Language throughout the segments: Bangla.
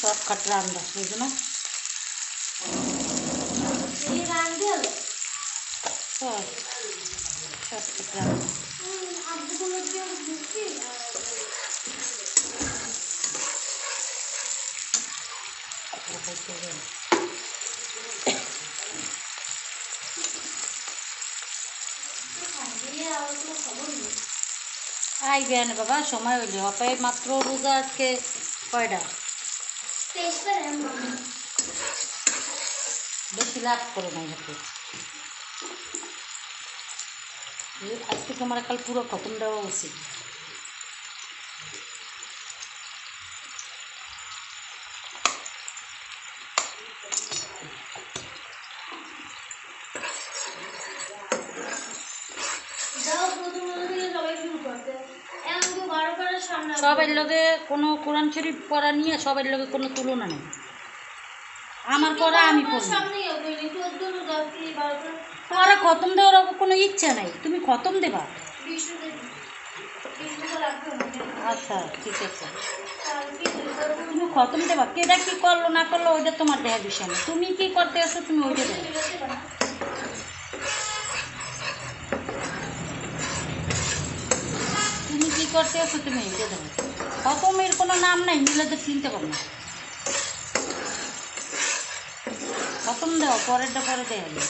सब कट रहा अंदर बुझना सब कट रहा Yeah, I was going to আইবে না বাবা সময় হইলে। অপায় মাত্র রোজা আজকে কয়টা? বেশি লাভ করে নাই হাতে আজকে তোমার কাল পুরো খতম দেওয়া উচিত সবার লগে কোনো কোরআন শরীফ পড়া নিয়ে সবার লগে কোনো তুলনা নেই। আমার পড়া আমি পড়ি। পড়া খতম দেওয়ার কোনো ইচ্ছা নাই। তুমি খতম দেবা। আচ্ছা ঠিক আছে। তুমি খতম দেবা। কেটা কি করল না করল ওইটা তোমার দেখার বিষয় না। তুমি কি করতে আসো তুমি ওইটা দেবে। তুমি কি করতে আসো তুমি ওইটা দেবে অপমের কোনো নাম নাই তো চিনতে পারো না। খতম দেওয়া, পরেরটা পরে দেওয়া যাবে।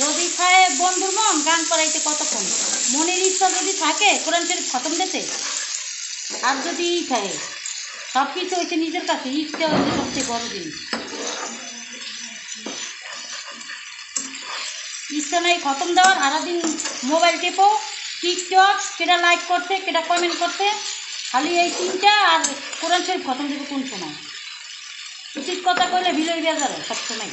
যদি খায় বন্ধুর মন গান করাইতে কতক্ষণ? মনের ইচ্ছা যদি থাকে, কোরআন শরীফ খতম দিতে আর যদি ই থাকে সব কিছু হয়েছে নিজের কাছে, ইচ্ছা হচ্ছে সবচেয়ে বড় জিনিস। ইচ্ছা নাই খতম দেওয়ার, সারাদিন মোবাইল টেপো, টিকটক কেটা লাইক করছে কেটা কমেন্ট করছে, খালি এই তিনটা আর কোরআন শরীফ খতম দেবে কোন সময়? উচিত কথা কইলে বিলই বেজার সবসময়।